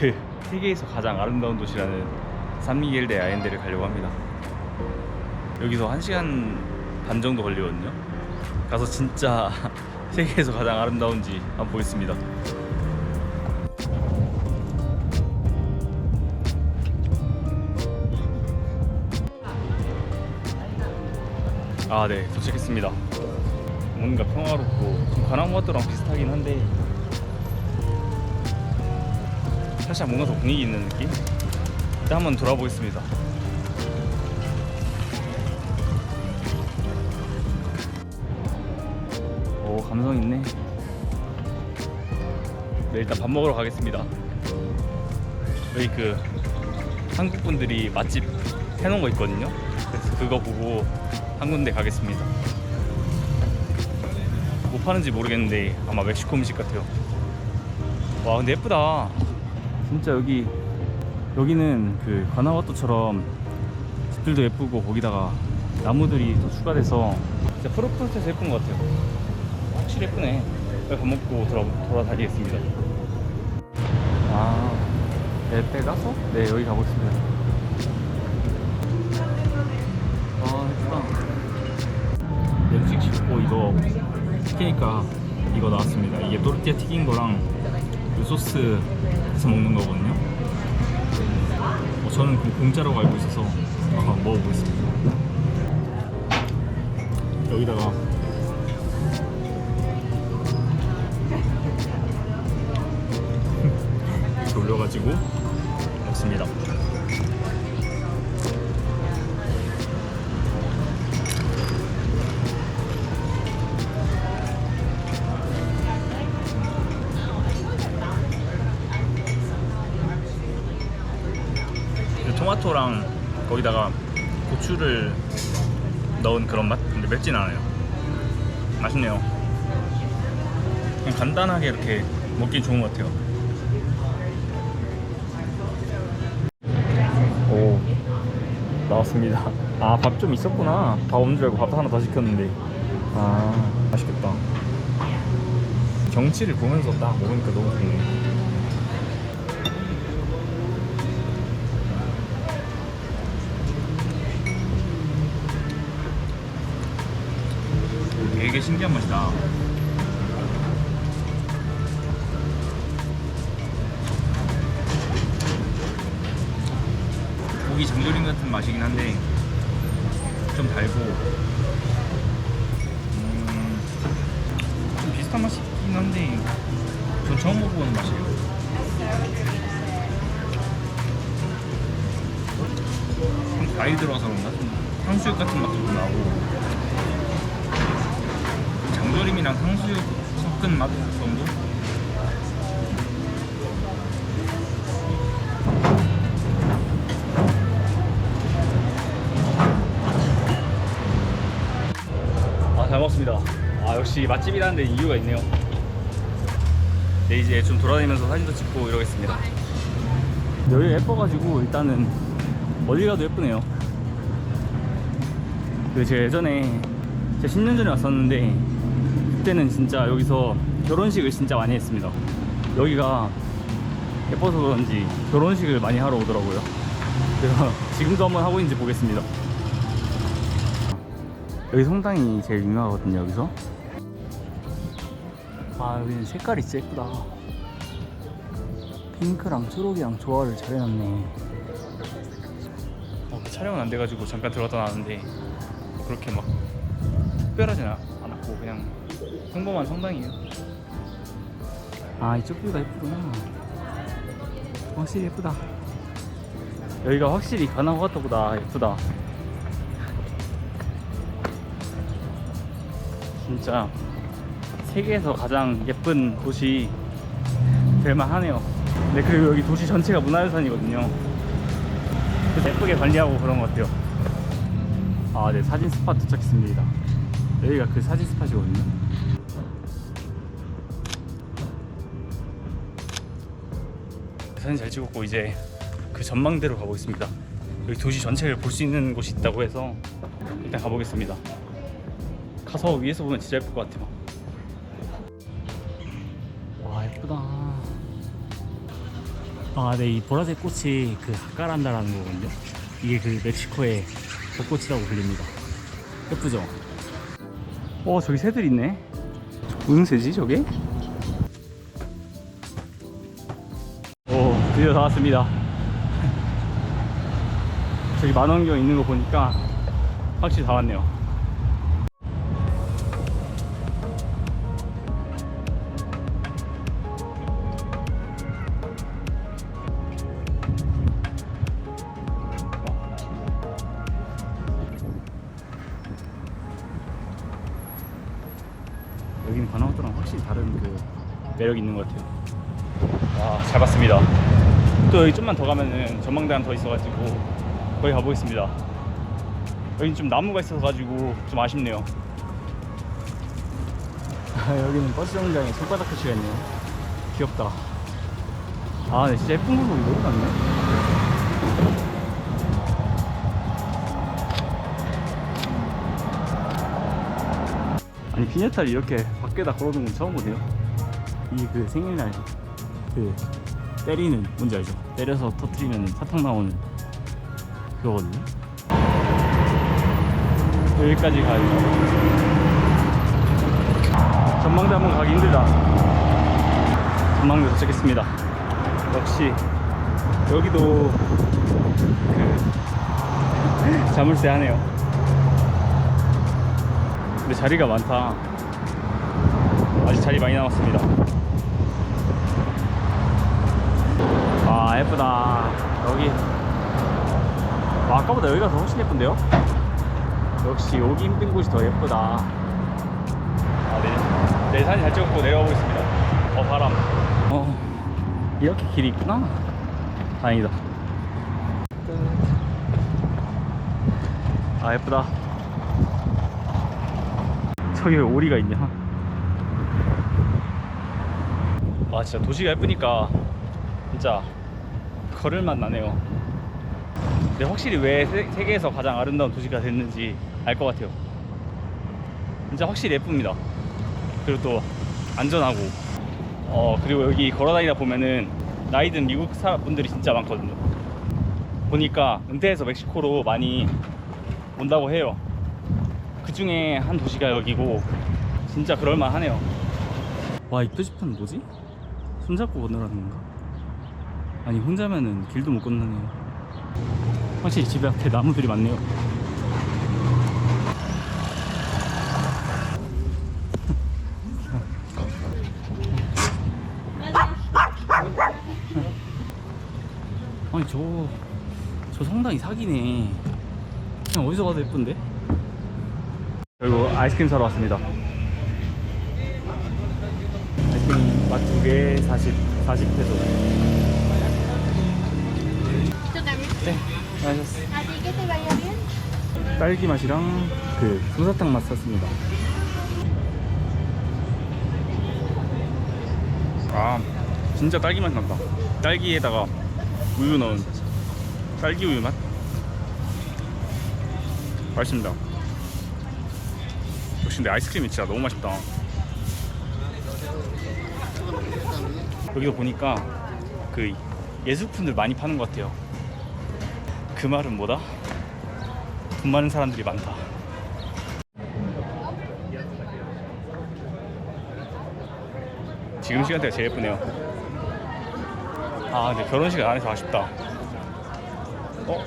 그 세계에서 가장 아름다운 도시라는 산미겔 데 아엔데를 가려고 합니다. 여기서 1시간 반 정도 걸리거든요. 가서 진짜 세계에서 가장 아름다운지 한번 보겠습니다. 아, 네, 도착했습니다. 뭔가 평화롭고 좀 관악마트랑 비슷하긴 한데 살짝 뭔가 더 분위기 있는 느낌? 일단 한번 돌아보겠습니다. 오 감성 있네. 네 일단 밥 먹으러 가겠습니다. 여기 그 한국 분들이 맛집 해놓은 거 있거든요. 그래서 그거 보고 한 군데 가겠습니다. 뭐 파는지 모르겠는데 아마 멕시코 음식 같아요. 와 근데 예쁘다. 진짜 여기 여기는 그 가나와토처럼 집들도 예쁘고 거기다가 나무들이 더 추가돼서 진짜 푸릇푸릇해서 예쁜 것 같아요. 확실히 예쁘네. 밥 먹고 돌아, 돌아다니겠습니다. 아, 네, 빼가서? 네, 여기 가보겠습니다. 아, 예쁘다. 음식 시키고 이거 시키니까 이거 나왔습니다. 이게 또르띠아 튀긴 거랑 그 소스 해서 먹는 거거든요. 어, 저는 그 공짜라고 알고 있어서 한번 먹어보겠습니다. 여기다가 이렇게 올려가지고 토마토랑 거기다가 고추를 넣은 그런 맛? 근데 맵진 않아요. 맛있네요. 그냥 간단하게 이렇게 먹기 좋은 것 같아요. 오, 나왔습니다. 아, 밥 좀 있었구나. 밥 없는 줄 알고 밥 하나 더 시켰는데. 아, 맛있겠다. 경치를 보면서 딱 먹으니까 너무 좋네. 되게 신기한 맛이다. 고기 장조림 같은 맛이긴 한데 좀 달고 음, 좀 비슷한 맛이긴 한데 전 처음 먹어보는 맛이에요. 좀 과일 들어가서 그런가? 좀 탕수육 같은 맛도 좀 나고 장조림이랑 탕수육 섞은 맛 정도? 아, 잘 먹습니다. 아, 역시 맛집이라는 데 이유가 있네요. 네, 이제 좀 돌아다니면서 사진도 찍고 이러겠습니다. 여기가 예뻐가지고 일단은 어디 가도 예쁘네요. 그 제가 예전에 제가 10년 전에 왔었는데 그때는 진짜 여기서 결혼식을 진짜 많이 했습니다. 여기가 예뻐서 그런지 결혼식을 많이 하러 오더라고요. 그래서 지금도 한번 하고 있는지 보겠습니다. 여기 성당이 제일 유명하거든요, 여기서. 아, 여기는 색깔이 진짜 예쁘다. 핑크랑 초록이랑 조화를 잘 해놨네. 어, 촬영은 안 돼가지고 잠깐 들어갔다 나왔는데 그렇게 막 특별하진 않- 않았고 그냥 평범한 성당이에요. 아 이쪽 뷰가 예쁘구나. 확실히 예쁘다. 여기가 확실히 가나후아토보다 예쁘다. 진짜 세계에서 가장 예쁜 도시 될만하네요. 네 그리고 여기 도시 전체가 문화유산이거든요. 그래서 예쁘게 관리하고 그런 것 같아요. 아, 네, 사진 스팟 도착했습니다. 여기가 그 사진 스팟이거든요. 사진 잘 찍었고 이제 그 전망대로 가보겠습니다. 여기 도시 전체를 볼 수 있는 곳이 있다고 해서 일단 가보겠습니다. 가서 위에서 보면 진짜 예쁠 것 같아요. 와 예쁘다. 아, 네, 이 보라색 꽃이 그 하카란다라는 거거든요. 이게 그 멕시코의 벚꽃이라고 불립니다. 예쁘죠? 어, 저기 새들 있네. 무슨 새지, 저게? 드디어 다 왔습니다. 저기 만원경 있는 거 보니까 확실히 다 왔네요. 여기는 관광도랑 확실히 다른 그 매력이 있는 것 같아요. 와, 잘 봤습니다. 또 여기 좀만 더 가면은 전망대 하나 더 있어가지고 거기 가보겠습니다. 여긴 좀 나무가 있어가지고 좀 아쉽네요. 여기는 버스 정류장에 손바닥 표시가 있네요. 귀엽다. 아, 네, 진짜 예쁜 물고기 너무 많네. 아니 비닐타를 이렇게 밖에다 걸어놓은 건 처음 보네요. 이 그 생일날 그 때리는 뭔지 알죠? 때려서 터트리면 사탕 나오는 그거거든요. 여기까지 가요. 전망대 한번 가기 힘들다. 전망대 도착했습니다. 역시 여기도 그 자물쇠 하네요. 근데 자리가 많다. 아직 자리 많이 남았습니다. 아 예쁘다. 여기 아, 아까보다 여기가 더 훨씬 예쁜데요? 역시 오기 힘든 곳이 더 예쁘다. 아, 네. 네, 사진 잘 찍었고 내려가 보겠습니다. 어, 바람. 어, 이렇게 길이 있구나. 다행이다. 아, 예쁘다. 저기 왜 오리가 있냐? 아, 진짜 도시가 예쁘니까 진짜 걸을만 나네요. 근데 확실히 왜 세, 세계에서 가장 아름다운 도시가 됐는지 알 것 같아요. 진짜 확실히 예쁩니다. 그리고 또 안전하고. 어 그리고 여기 걸어다니다 보면은 나이 든 미국 사람분들이 진짜 많거든요. 보니까 은퇴해서 멕시코로 많이 온다고 해요. 그 중에 한 도시가 여기고 진짜 그럴만 하네요. 와, 이 표지판 뭐지? 손잡고 건너라는 건가? 아니, 혼자면은 길도 못 건너네요. 확실히 집에 앞에 나무들이 많네요. 아니 저, 저 상당히 사기네. 그냥 어디서 봐도 예쁜데? 그리고 아이스크림 사러 왔습니다. 아이스크림 맛 두 개 40, 40페소. También. 네, 맛있었어. 딸기 맛이랑 그 솜사탕 맛 샀습니다. 아, 진짜 딸기 맛 난다. 딸기에다가 우유 넣은 딸기 우유 맛. 맛있습니다. 역시 근데 아이스크림이 진짜 너무 맛있다. 여기도 보니까 그 예술품들 많이 파는 것 같아요. 그 말은 뭐다? 돈 많은 사람들이 많다. 지금 시간대가 제일 예쁘네요. 아, 근데 결혼식을 안 해서 아쉽다. 어?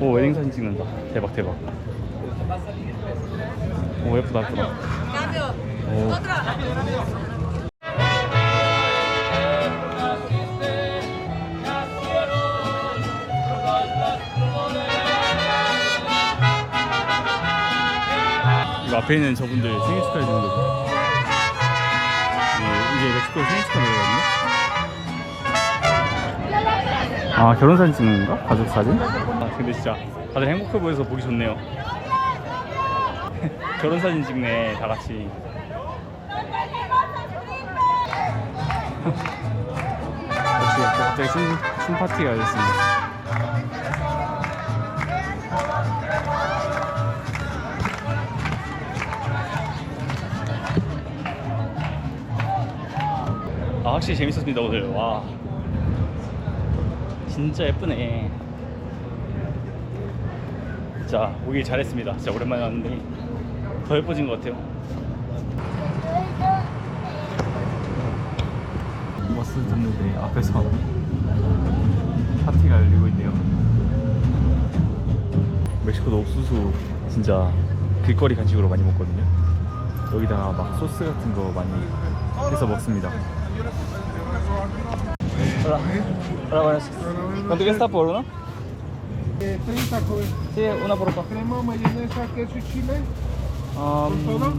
오, 웨딩 사진 찍는다. 대박, 대박. 오, 예쁘다, 예쁘다. 오. 이거 앞에 있는 저분들 생일 축하해 주는 거죠. 네, 이게 멕시코 생일 축하 노래거든요. 아 결혼 사진 찍는 건가? 가족 사진? 아 근데 진짜 다들 행복해 보여서 보기 좋네요. 결혼 사진 찍네 다 같이. 역시 갑자기 순, 순 파티가 됐습니다. 아 확실히 재밌었습니다 오늘 와 진짜 예쁘네. 자, 오길 잘했습니다. 진짜 오랜만에 왔는데 더 예뻐진 것 같아요. 버스 탔는데 앞에서 파티가 열리고 있네요. 멕시코도 옥수수 진짜 길거리 간식으로 많이 먹거든요. 여기다가 막 소스 같은 거 많이 해서 먹습니다. Hola. Hola, buenas. ¿Cuánto cuesta por uno? Eh, 30 joven. Sí, una por acá. Crema, mayonesa, queso y chile. ¿Con Um, todo?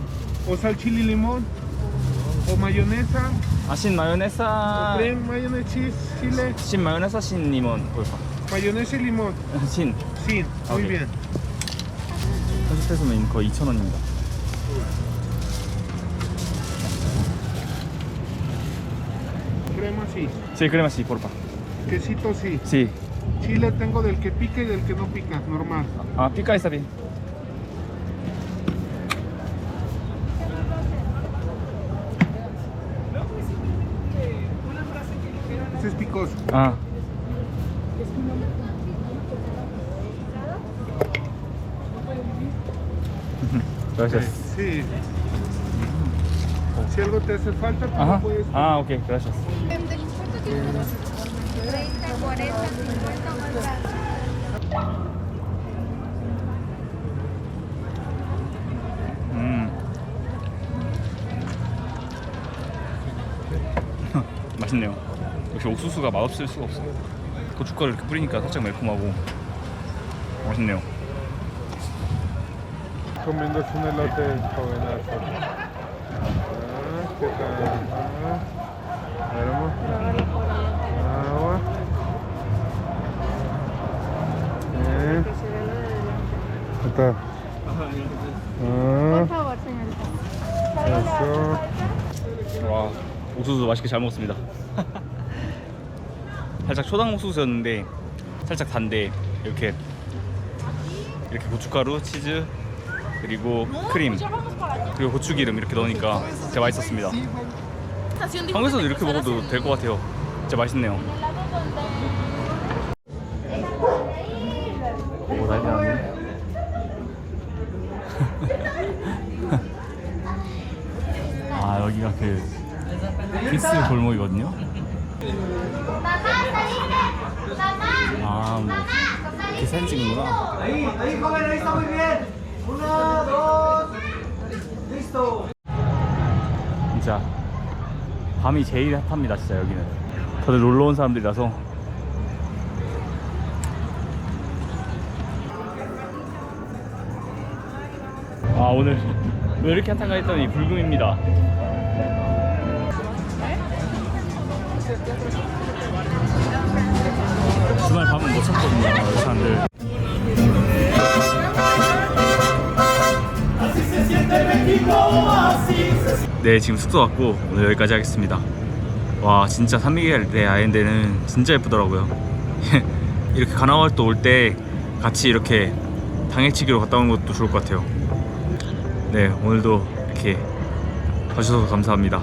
¿O sal, chile y limón? ¿O mayonesa? 아, 신 마요네사. ¿Crema, mayonesa, chile? 신 마요네사, 신 리몬. 볼까? Mayonesa y limón. 신. Sí, muy Ok. bien. 30페소면 거의 2,000원입니다. crema sí. Sí, crema sí, porfa. Quesito sí. Sí. Chile tengo del que pica y del que no pica, normal. Ah, pica está bien. Este es picoso. Ah. Gracias. Sí. Si algo te hace falta, tú Ajá. lo puedes... Ah, ok, gracias. 30, 40, 50 más 음. 맛있네요. 역시 옥수수가 맛없을 수가 없어요. 고춧가루 이렇게 뿌리니까 살짝 매콤하고 맛있네요. Comiéndose un elote jovenazo. Ah. Ah, amor. Agua. Bien. ¿Qué tal? Por Ah, favor, señorita. 와 옥수수 맛있게 잘 먹었습니다. 살짝 초당 옥수수였는데 살짝 단데 이렇게 이렇게 고춧가루, 치즈 그리고 크림 그리고 고추기름 이렇게 넣으니까 진짜 맛있었습니다. 한국에서도 이렇게 먹어도 될 것 같아요. 진짜 맛있네요. 오 난리 났네. 아 여기가 그 키스 골목이거든요. 아, 뭐 이렇게 사진 찍는구나. 진짜 밤이 제일 핫합니다, 진짜 여기는. 다들 놀러 온 사람들이라서. 아 오늘 왜 이렇게 핫한가 했더니 불금입니다. 주말 밤은 못 참거든요, 여기 사람들. 네, 지금 숙소 왔고 오늘 여기까지 하겠습니다. 와, 진짜 산미겔의 아이랜드는 진짜 예쁘더라고요. 이렇게 가나와또 올때 같이 이렇게 당일치기로 갔다 오는 것도 좋을 것 같아요. 네, 오늘도 이렇게 봐주셔서 감사합니다.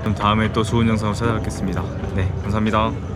그럼 다음에 또 좋은 영상으로 찾아뵙겠습니다. 네, 감사합니다.